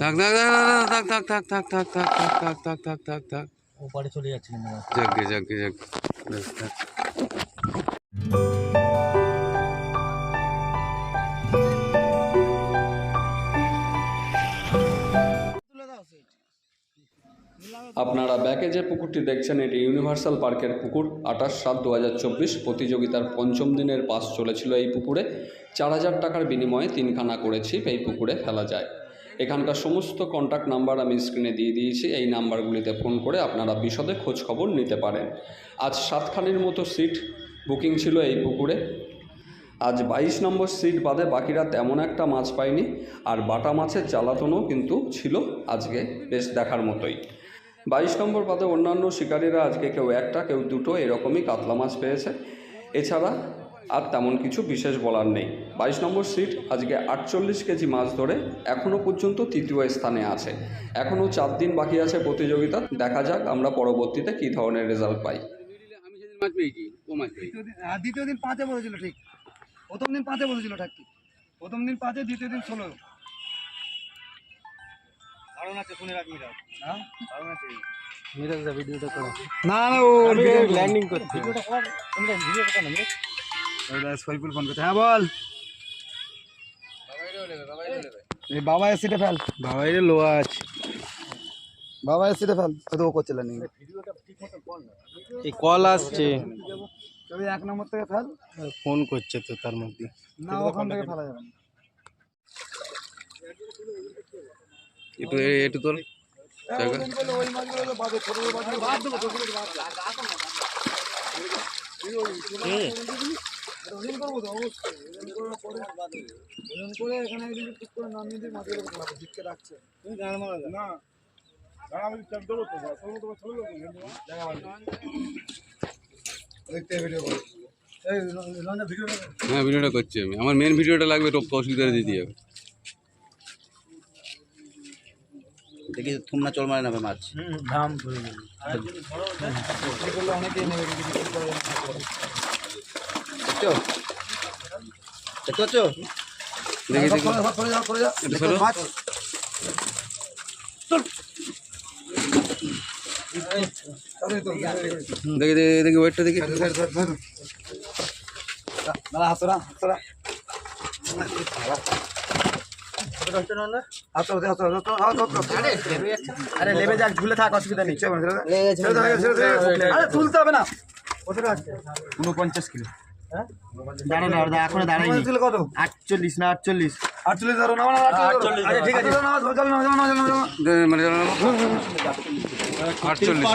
থাক থাক থাক থাক থাক থাক থাক থাক থাক থাক থাক থাক থাক থাক ওপারে চলে যাচ্ছে। যাকে যাকে যাক ব্যাস, থাক। আপনারা ব্যাকে যে পুকুরটি দেখছেন এটি ইউনিভার্সাল পার্কের পুকুর আঠাশ সাত দু হাজার চব্বিশ প্রতিযোগিতার পঞ্চম দিনের পাস চলেছিল এই পুকুরে চার হাজার টাকার বিনিময়ে তিনখানা করেছি এই পুকুরে ফেলা যায় এখানকার সমস্ত কন্ট্যাক্ট নাম্বার আমি স্ক্রিনে দিয়ে দিয়েছি, এই নাম্বারগুলিতে ফোন করে আপনারা বিশদে খোঁজ খবর নিতে পারেন। আজ সাতখানির মতো সিট বুকিং ছিল এই পুকুরে। আজ বাইশ নম্বর সিট বাদে বাকিরা তেমন একটা মাছ পায়নি, আর বাটা মাছের জ্বালাতনও কিন্তু ছিল আজকে বেশ দেখার মতোই। বাইশ নম্বর বাদে অন্যান্য শিকারীরা আজকে কেউ একটা, কেউ দুটো এরকমই কাতলা মাছ পেয়েছে। এছাড়া আর তেমন কিছু বিশেষ বলার নেই। বাইশ নম্বর সিট আজকে আটচল্লিশ কেজি মাছ ধরে এখনও পর্যন্ত তৃতীয় স্থানে আছে। এখনও চার দিন বাকি আছে প্রতিযোগিতা। দেখা যাক আমরা পরবর্তীতে কী ধরনের রেজাল্ট পাই। মাছ পেয়েছি ও মাছ পেয়েছি দ্বিতীয় দিন দিন পাঁচে বসেছিল ঠিক। প্রথম দিন পাঁচে বসেছিল ঠিক প্রথম দিন পাঁচে দ্বিতীয় দিন ষোলো। কারণ আছে শুনে রাখ মিরাজ। হ্যাঁ? কারণ আছে। মিরাজ দা ভিডিওটা করো। না না ও ল্যান্ডিং করতে ভিডিওটা ভিডিওটা ফোন করতে হ্যাঁ বল। বাবা এসিতে ফেল। বাবা এটা লোয়া আছে। বাবা এসিতে ফেল। তো ও করছিল নি এই কল আসছে। তুই এক নম্বর থেকে ফেল। ফোন করছে তো তার মধ্যে। না ওখান থেকে ফেলা যাবে একটু একটু তোর বাদ দেবো রঙিন করব তো অবশ্যই করে এখানে ঠিক করে দিককে রাখছে তুমি না দেখতে ভিডিও হ্যাঁ ভিডিওটা করছি আমি আমার মেন ভিডিওটা লাগবে টপ অসুবিধাটা দিতে হবে দেখি থুম চল মারে মাছ হুম ধরে ওয়েটটা দেখি দাদা হাতরা আরে লেবে যাক ঝুলে থাক অসুবিধা নেই। তুলতে হবে না। উনপঞ্চাশ কিলো। আটচল্লিশ দাঁড়াই কত? আটচল্লিশ ধরো না ঠিক আছে আটচল্লিশ।